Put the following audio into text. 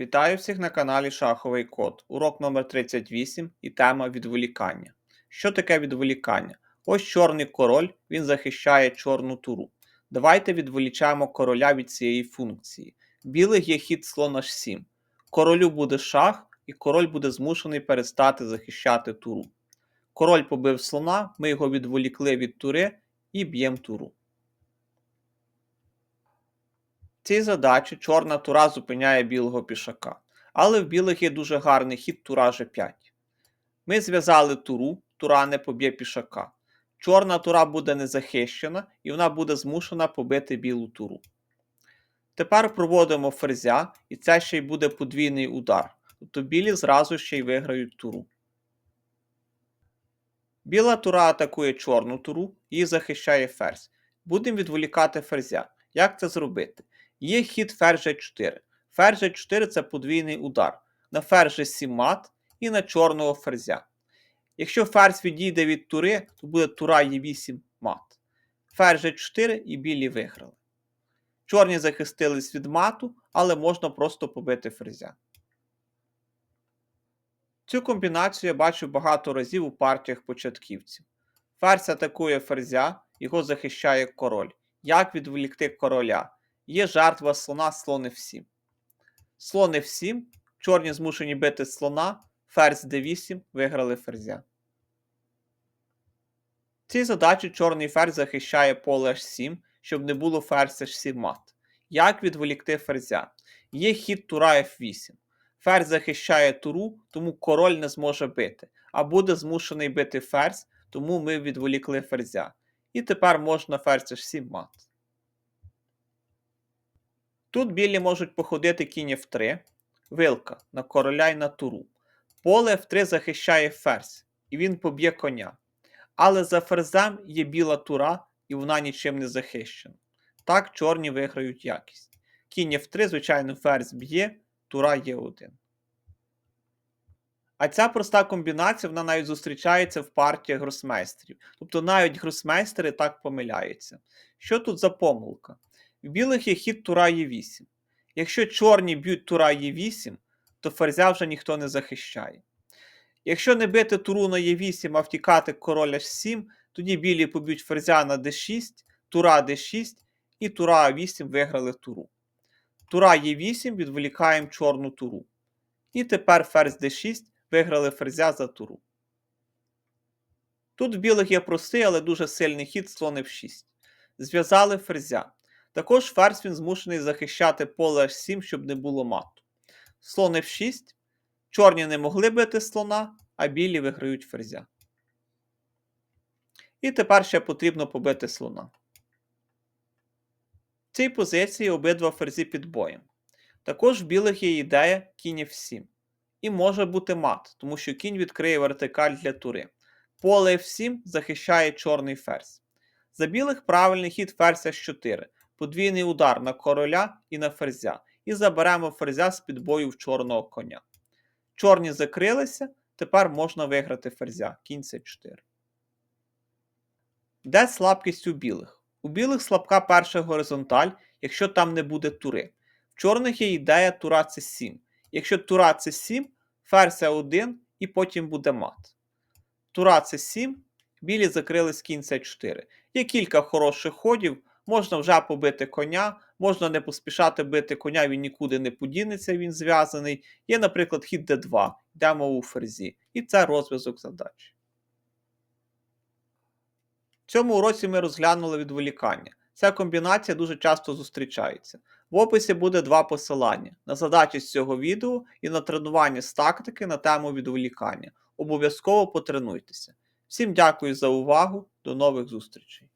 Вітаю всіх на каналі Шаховий Код. Урок номер 38 і тема відволікання. Що таке відволікання? Ось чорний король, він захищає чорну туру. Давайте відволічаємо короля від цієї функції. Білих є хід слон h7. Королю буде шах, і король буде змушений перестати захищати туру. Король побив слона, ми його відволікли від тури і б'ємо туру. В цій задачі чорна тура зупиняє білого пішака. Але в білих є дуже гарний хід тура G5. Ми зв'язали туру, тура не поб'є пішака. Чорна тура буде незахищена і вона буде змушена побити білу туру. Тепер проводимо ферзя, і це ще й буде подвійний удар. Тобто білі зразу ще й виграють туру. Біла тура атакує чорну туру, її захищає ферзь. Будемо відволікати ферзя. Як це зробити? Є хід ферзь G4. Ферзь G4 це подвійний удар. На ферзь G7 мат і на чорного ферзя. Якщо ферзь відійде від тури, то буде тура Е8 мат. Ферзь G4 і білі виграли. Чорні захистились від мату, але можна просто побити ферзя. Цю комбінацію я бачив багато разів у партіях початківців. Ферзь атакує ферзя, його захищає король. Як відволікти короля? Є жертва слона слон F7. Слон F7, чорні змушені бити слона, ферзь D8, виграли ферзя. В цій задачі чорний ферзь захищає поле H7, щоб не було ферзь H7 мат. Як відволікти ферзя? Є хід тура F8. Ферзь захищає туру, тому король не зможе бити, а буде змушений бити ферзь, тому ми відволікли ферзя. І тепер можна ферзь H7 мат. Тут білі можуть походити кінь F3, вилка на короля й на туру. Поле F3 захищає ферзь, і він поб'є коня. Але за ферзем є біла тура, і вона нічим не захищена. Так чорні виграють якість. Кінь F3, звичайно, ферзь б'є, тура є 1. А ця проста комбінація вона навіть зустрічається в партіях гросмейстерів. Тобто навіть гросмейстери так помиляються. Що тут за помилка? В білих є хід тура Е8. Якщо чорні б'ють тура Е8, то ферзя вже ніхто не захищає. Якщо не бити туру на Е8, а втікати король H7, тоді білі поб'ють ферзя на d6, тура d6 і тура А8 виграли туру. Тура Е8 відволікаємо чорну туру. І тепер ферзь d6 виграли ферзя за туру. Тут в білих є простий, але дуже сильний хід слон F6. Зв'язали ферзя. Також ферзь він змушений захищати поле H7, щоб не було мату. Слон F6. Чорні не могли бити слона, а білі виграють ферзя. І тепер ще потрібно побити слона. В цій позиції обидва ферзі під боєм. Також в білих є ідея кінь F7. І може бути мат, тому що кінь відкриє вертикаль для тури. Поле F7 захищає чорний ферзь. За білих правильний хід ферзь H4 подвійний удар на короля і на ферзя, і заберемо ферзя з під бою в чорного коня. Чорні закрилися, тепер можна виграти ферзя, кінь С4. Де слабкість у білих? У білих слабка перша горизонталь, якщо там не буде тури. В чорних є ідея тура С7. Якщо тура С7, ферзь 1 і потім буде мат. Тура С7, білі закрились кінь С4. Є кілька хороших ходів. Можна вже побити коня, можна не поспішати бити коня, він нікуди не подінеться, він зв'язаний. Є, наприклад, хід d2, йдемо у ферзі. І це розв'язок задач. В цьому уроці ми розглянули відволікання. Ця комбінація дуже часто зустрічається. В описі буде два посилання на задачі з цього відео і на тренування з тактики на тему відволікання. Обов'язково потренуйтеся. Всім дякую за увагу, до нових зустрічей!